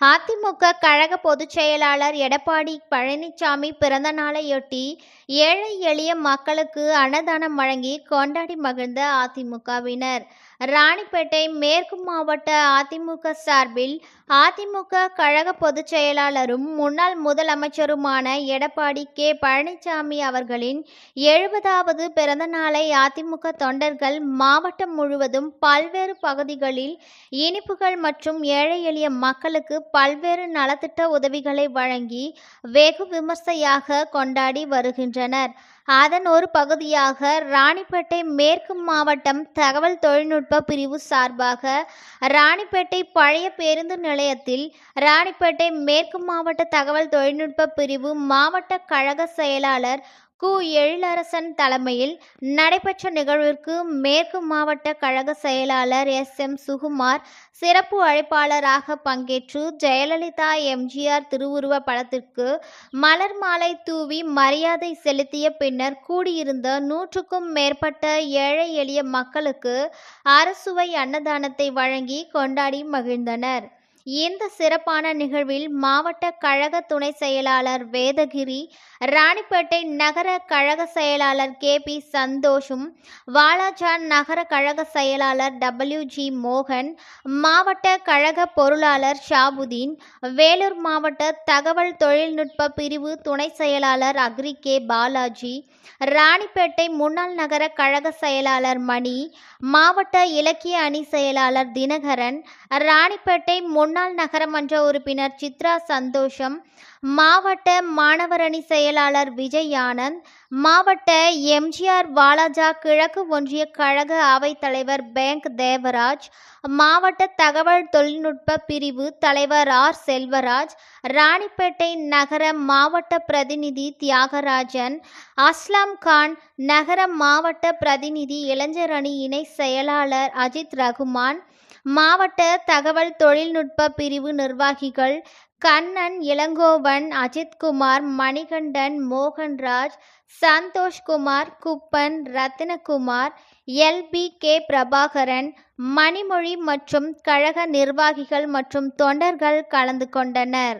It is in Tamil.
அதிமுக கழக பொதுச் செயலாளர் எடப்பாடி பழனிசாமி பிறந்த நாளையொட்டி ஏழை எளிய மக்களுக்கு அன்னதானம் வழங்கி கொண்டாடி மகிழ்ந்த அதிமுகவினர். ராணிப்பேட்டை மேற்கு மாவட்ட அதிமுக சார்பில் அதிமுக கழக பொதுச் செயலாளரும் முன்னாள் முதலமைச்சருமான எடப்பாடி கே பழனிசாமி அவர்களின் எழுபதாவது பிறந்த நாளை அதிமுக தொண்டர்கள் மாவட்டம் முழுவதும் பல்வேறு பகுதிகளில் இனிப்புகள் மற்றும் ஏழை எளிய மக்களுக்கு பல்வேறு நலத்திட்ட உதவிகளை வழங்கி வெகு விமர்சையாக கொண்டாடி வருகின்றனர். அதன் ஒரு பகுதியாக ராணிப்பேட்டை மேற்கு மாவட்டம் தகவல் தொழில்நுட்ப பிரிவு சார்பாக ராணிப்பேட்டை பழைய பேருந்து நிலையத்தில் ராணிப்பேட்டை மேற்கு மாவட்ட தகவல் தொழில்நுட்ப பிரிவு மாவட்ட கழக செயலாளர் கு எழிலரசன் தலைமையில் நடைபெற்ற நிகழ்விற்கு மேற்கு மாவட்ட கழக செயலாளர் எஸ். எம். சுகுமார் சிறப்பு அழைப்பாளராக பங்கேற்று ஜெயலலிதா எம்ஜிஆர் திருவுருவ படத்திற்கு மலர் மாலை தூவி மரியாதை செலுத்திய பின்னர் கூடியிருந்த நூற்றுக்கும் மேற்பட்ட ஏழை எளிய மக்களுக்கு அரசுவை அன்னதானத்தை வழங்கி கொண்டாடி மகிழ்ந்தனர். இந்த சிறப்பான நிகழ்வில் மாவட்ட கழக துணை செயலாளர் வேதகிரி ராணிப்பேட்டை நகர கழக செயலாளர் கே பி சந்தோஷும் வாலாஜான் நகர கழக செயலாளர் டபிள்யூ ஜி மோகன் மாவட்ட கழக பொருளாளர் ஷாபுதீன் வேலூர் மாவட்ட தகவல் தொழில்நுட்ப பிரிவு துணை செயலாளர் அக்ரி கே பாலாஜி ராணிப்பேட்டை முன்னாள் நகர கழக செயலாளர் மணி மாவட்ட இலக்கிய அணி செயலாளர் தினகரன் ராணிப்பேட்டை முன்னாள் நகரமன்ற உறுப்பினர் சித்ரா சந்தோஷம் மாவட்ட மாணவரணி செயலாளர் விஜய் ஆனந்த் மாவட்ட எம்ஜிஆர் வாலாஜா கிழக்கு ஒன்றிய கழக அவைத் தலைவர் பேங்க் தேவராஜ் மாவட்ட தகவல் தொழில்நுட்ப பிரிவு தலைவர் ஆர் செல்வராஜ் ராணிப்பேட்டை நகர மாவட்ட பிரதிநிதி தியாகராஜன் அஸ்லாம் கான் நகர மாவட்ட பிரதிநிதி இளைஞர் அணி இணை செயலாளர் அஜித் ரகுமான் மாவட்ட தகவல் தொழில்நுட்ப பிரிவு நிர்வாகிகள் Kannan Ilangovan Ajithkumar Manikandan Mohanraj Santhoshkumar Kuppan Rathinakumar L P K Prabhakaran Manimozhi மற்றும் கழக நிர்வாகிகள் மற்றும் தொண்டர்கள் கலந்து கொண்டனர்.